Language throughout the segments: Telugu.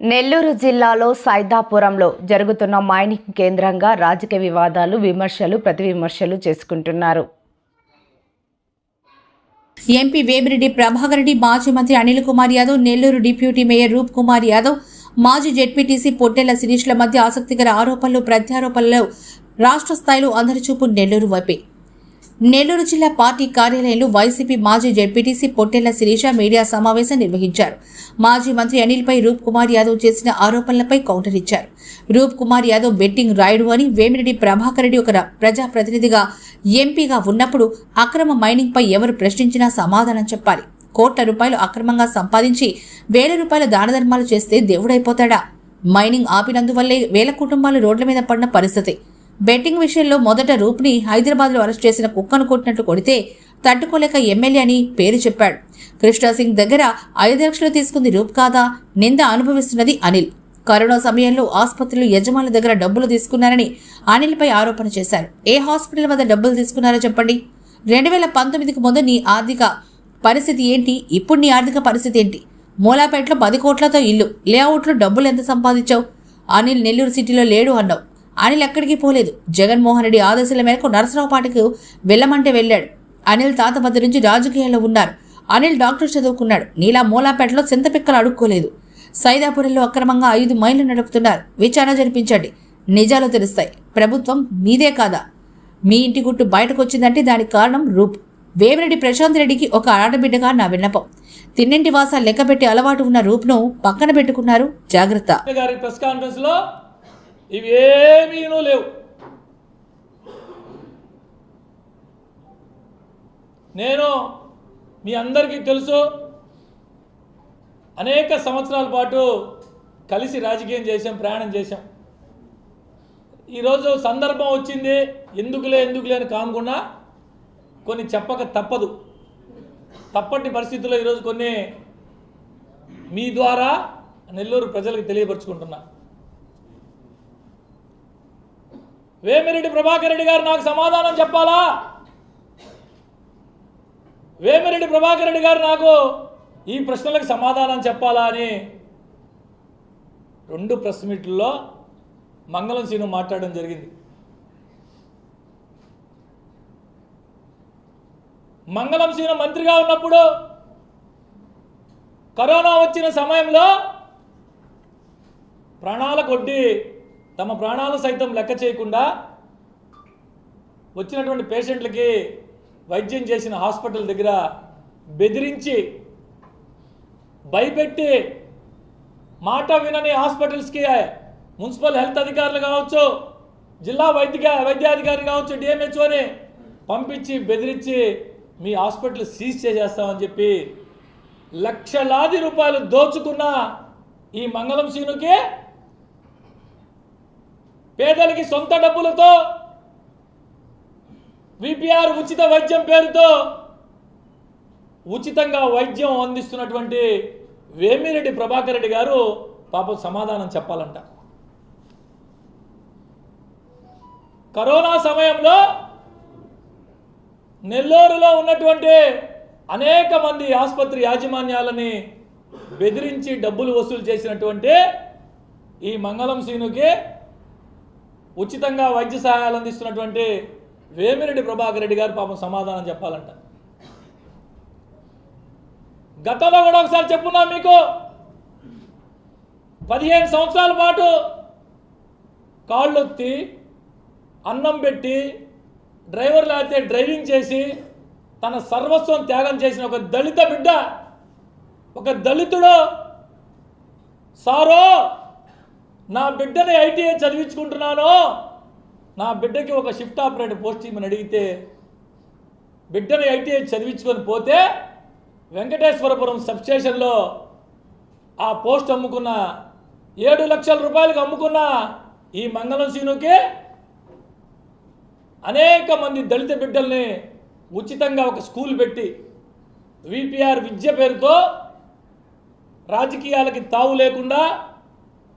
నెల్లూరు జిల్లాలో సైదాపురంలో జరుగుతున్న మైనింగ్ కేంద్రంగా రాజకీయ వివాదాలు విమర్శలు ప్రతి విమర్శలు చేసుకుంటున్నారు. ఎంపీ వేమిరెడ్డి ప్రభాకర్ రెడ్డి మాజీ మంత్రి అనిల్ కుమార్ యాదవ్ నెల్లూరు డిప్యూటీ మేయర్ రూప్ కుమార్ యాదవ్ మాజీ జెడ్పీటీసీ పొట్టెల శిరీష్ల మధ్య ఆసక్తికర ఆరోపణలు ప్రత్యారోపణలు రాష్ట్ర స్థాయిలో అందరి చూపు నెల్లూరు వైపే. నెల్లూరు జిల్లా పార్టీ కార్యాలయంలో వైసీపీ మాజీ జెడ్పీటీసీ పొట్టెల శిరీష మీడియా సమావేశం నిర్వహించారు. మాజీ మంత్రి అనిల్పై రూప్ కుమార్ యాదవ్ చేసిన ఆరోపణలపై కౌంటర్ ఇచ్చారు. రూప్ కుమార్ యాదవ్ బెట్టింగ్ రాయుడు అని వేమిరెడ్డి ప్రభాకర్ రెడ్డి ఒక ప్రజాప్రతినిధిగా ఎంపీగా ఉన్నప్పుడు అక్రమ మైనింగ్ పై ఎవరు ప్రశ్నించినా సమాధానం చెప్పాలి. కోట్ల రూపాయలు అక్రమంగా సంపాదించి వేల రూపాయల దానధర్మాలు చేస్తే దేవుడైపోతాడా? మైనింగ్ ఆపినందువల్లే వేల కుటుంబాలు రోడ్ల మీద పడిన పరిస్థితి. బెట్టింగ్ విషయంలో మొదట రూప్ని హైదరాబాద్లో అరెస్ట్ చేసిన కుక్కను కొట్టినట్టు కొడితే తట్టుకోలేక ఎమ్మెల్యే అని పేరు చెప్పాడు. కృష్ణా సింగ్ దగ్గర ఐదు లక్షలు తీసుకుంది రూప్ కాదా? నింద అనుభవిస్తున్నది అనిల్. కరోనా సమయంలో ఆసుపత్రులు యజమానుల దగ్గర డబ్బులు తీసుకున్నారని అనిల్పై ఆరోపణ చేశారు. ఏ హాస్పిటల్ వద్ద డబ్బులు తీసుకున్నారో చెప్పండి. రెండు వేల పంతొమ్మిదికి ముందు నీ ఆర్థిక పరిస్థితి ఏంటి? ఇప్పుడు నీ ఆర్థిక పరిస్థితి ఏంటి? మూలాపేటలో పది కోట్లతో ఇల్లు లేఅవుట్లో డబ్బులు ఎంత సంపాదించావు? అనిల్ నెల్లూరు సిటీలో లేడు అన్నావు. అనిల్ ఎక్కడికి పోలేదు. జగన్మోహన్ రెడ్డి ఆదేశాల మేరకు నరసరావుపాటికి వెళ్ళమంటే వెళ్ళాడు. అనిల్ తాత వద్ద నుంచి రాజకీయాల్లో ఉన్నారు. అనిల్ డాక్టర్ చదువుకున్నాడు. నీలా మూలాపేటలో చింతపిక్కలు అడుక్కోలేదు. సైదాపురంలో అక్రమంగా ఐదు మైళ్ళు నడుపుతున్నారు. విచారణ జరిపించండి. నిజాలు తెలుస్తాయి. ప్రభుత్వం మీదే కాదా? మీ ఇంటి గుట్టు బయటకు వచ్చిందంటే దానికి కారణం రూప్. వేమిరెడ్డి ప్రశాంత్ రెడ్డికి ఒక ఆడబిడ్డగా నా విన్నపం. తిన్నింటి వాస లెక్కపెట్టి అలవాటు ఉన్న రూప్ను పక్కన పెట్టుకున్నారు. జాగ్రత్త. గారి ప్రెస్ కాన్ఫరెన్స్లో ఇవి ఏమీనూ లేవు. నేను మీ అందరికీ తెలుసు అనేక సంవత్సరాల పాటు కలిసి రాజకీయం చేసాం ప్రయాణం చేశాం. ఈరోజు సందర్భం వచ్చింది ఎందుకులే ఎందుకులే అని కానుకున్నా కొన్ని చెప్పక తప్పదు. తప్పటి పరిస్థితుల్లో ఈరోజు కొన్ని మీ ద్వారా నెల్లూరు ప్రజలకు తెలియపరుచుకుంటున్నా. వేమిరెడ్డి ప్రభాకర్ రెడ్డి గారు నాకు సమాధానం చెప్పాలా? వేమిరెడ్డి ప్రభాకర్ రెడ్డి గారు నాకు ఈ ప్రశ్నలకు సమాధానం చెప్పాలా అని రెండు ప్రెస్ మీట్లలో మంగళం సీను మాట్లాడడం జరిగింది. మంగళం సీను మంత్రిగా ఉన్నప్పుడు కరోనా వచ్చిన సమయంలో ప్రాణాల కొట్టి తమ ప్రాణాలు సైతం లెక్క చేయకుండా వచ్చినటువంటి పేషెంట్లకి వైద్యం చేసిన హాస్పిటల్ దగ్గర బెదిరించి భయపెట్టి మాట వినని హాస్పిటల్స్కి మున్సిపల్ హెల్త్ అధికారులు కావచ్చు జిల్లా వైద్య వైద్యాధికారి కావచ్చు డిఎంహెచ్ఓని పంపించి బెదిరించి మీ హాస్పిటల్ సీజ్ చేసేస్తామని చెప్పి లక్షలాది రూపాయలు దోచుకున్న ఈ మంగళం సీనుకే పేదలకి సొంత డబ్బులతో విపిఆర్ ఉచిత వైద్యం పేరుతో ఉచితంగా వైద్యం అందిస్తున్నటువంటి వేమిరెడ్డి ప్రభాకర్ రెడ్డి గారు పాపం సమాధానం చెప్పాలంట. కరోనా సమయంలో నెల్లూరులో ఉన్నటువంటి అనేక మంది ఆసుపత్రి యాజమాన్యాలని బెదిరించి డబ్బులు వసూలు చేసినటువంటి ఈ మంగళం సీనుకి ఉచితంగా వైద్య సహాయాలు అందిస్తున్నటువంటి వేమిరెడ్డి ప్రభాకర్ రెడ్డి గారు పాపం సమాధానం చెప్పాలంట. గతంలో కూడా ఒకసారి చెప్పున్నా మీకు. పదిహేను సంవత్సరాల పాటు కాళ్ళొత్తి అన్నం పెట్టి డ్రైవర్ లేకపోతే డ్రైవింగ్ చేసి తన సర్వస్వం త్యాగం చేసిన ఒక దళిత బిడ్డ ఒక దళితుడు సారో నా బిడ్డని ఐటీఐ చదివించుకుంటున్నాను. నా బిడ్డకి ఒక షిఫ్ట్ ఆపరేటర్ పోస్ట్ ఇమ్మని అడిగితే బిడ్డని ఐటీఐ చదివించుకొని పోతే వెంకటేశ్వరపురం సబ్స్టేషన్లో ఆ పోస్ట్ అమ్ముకున్న ఏడు లక్షల రూపాయలకు అమ్ముకున్న ఈ మంగళం సీనుకి అనేక మంది దళిత బిడ్డల్ని ఉచితంగా ఒక స్కూల్ పెట్టి విపిఆర్ విద్య పేరుతో రాజకీయాలకి తావు లేకుండా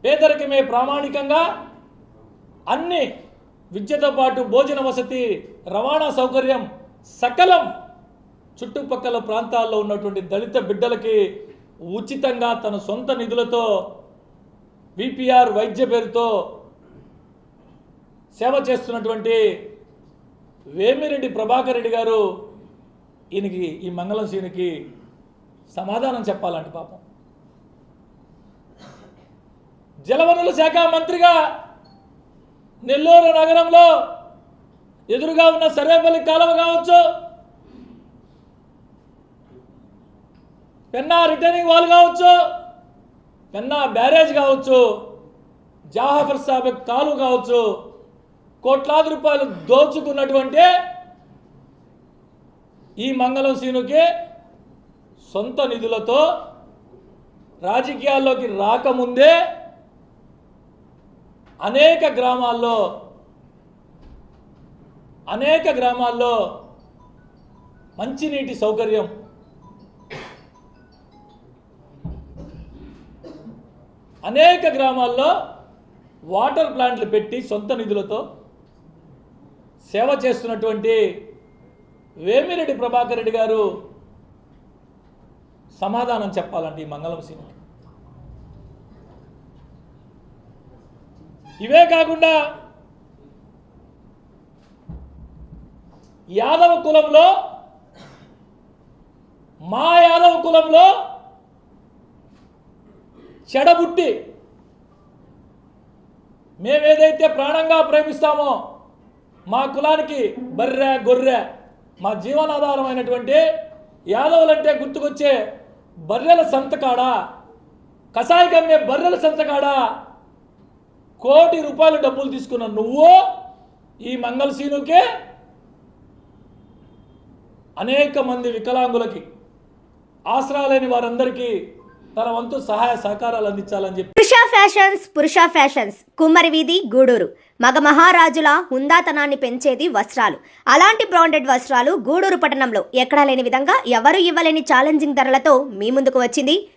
పేదరికమే ప్రామాణికంగా అన్ని విద్యతో పాటు భోజన వసతి రవాణా సౌకర్యం సకలం చుట్టుపక్కల ప్రాంతాల్లో ఉన్నటువంటి దళిత బిడ్డలకి ఉచితంగా తన సొంత నిధులతో విపిఆర్ వైద్య పేరుతో సేవ చేస్తున్నటువంటి వేమిరెడ్డి ప్రభాకర్ రెడ్డి గారు ఈయనకి ఈ మంగళం సీనికి సమాధానం చెప్పాలంటే పాపం. జలవనరుల శాఖ మంత్రిగా నెల్లూరు నగరంలో ఎదురుగా ఉన్న సర్వేపల్లి కాలువ కావచ్చు. పెన్నా రిటర్నింగ్ వాల్ కావచ్చు. పెన్నా బ్యారేజ్ కావచ్చు. జాహఫర్ సాబెక్ కాలువ కావచ్చు. కోట్లాది రూపాయలు దోచుకున్నటువంటి ఈ మంగళం సీనుకి సొంత నిధులతో రాజకీయాల్లోకి రాకముందే అనేక గ్రామాల్లో అనేక గ్రామాల్లో మంచినీటి సౌకర్యం అనేక గ్రామాల్లో వాటర్ ప్లాంట్లు పెట్టి సొంత నిధులతో సేవ చేస్తున్నటువంటి వేమిరెడ్డి ప్రభాకర్ రెడ్డి గారు సమాధానం చెప్పాలండి ఈ మంగళం సింగ్ ఇవే కాకుండా యాదవ కులంలో మా యాదవ కులంలో చెడబుట్టి మేమేదైతే ప్రాణంగా ప్రేమిస్తామో మా కులానికి బర్రె గొర్రె మా జీవనాధారమైనటువంటి యాదవులంటే గుర్తుకొచ్చే బర్రెల సంతకాడ? కషాయి కమ్మే బర్రెల సంతకాడ? కోటి రూపాయలు డబ్బులు తీసుకున్న నువ్వు ఈ మంగళసీనుకే అనేక మంది వికలాంగులకి ఆసరాలేని వారందరికీ తన వంతు సహాయ సహకారాలు అందించాలని చెప్పి. పురుష ఫ్యాషన్స్ పురుష ఫ్యాషన్స్. కుమ్మరి వీధి గూడూరు. మగ మహారాజుల హుందాతనాన్ని పెంచేది వస్త్రాలు. అలాంటి బ్రాండెడ్ వస్త్రాలు గూడూరు పట్టణంలో ఎక్కడా లేని విధంగా ఎవరు ఇవ్వలేని ఛాలెంజింగ్ ధరలతో మీ ముందుకు వచ్చింది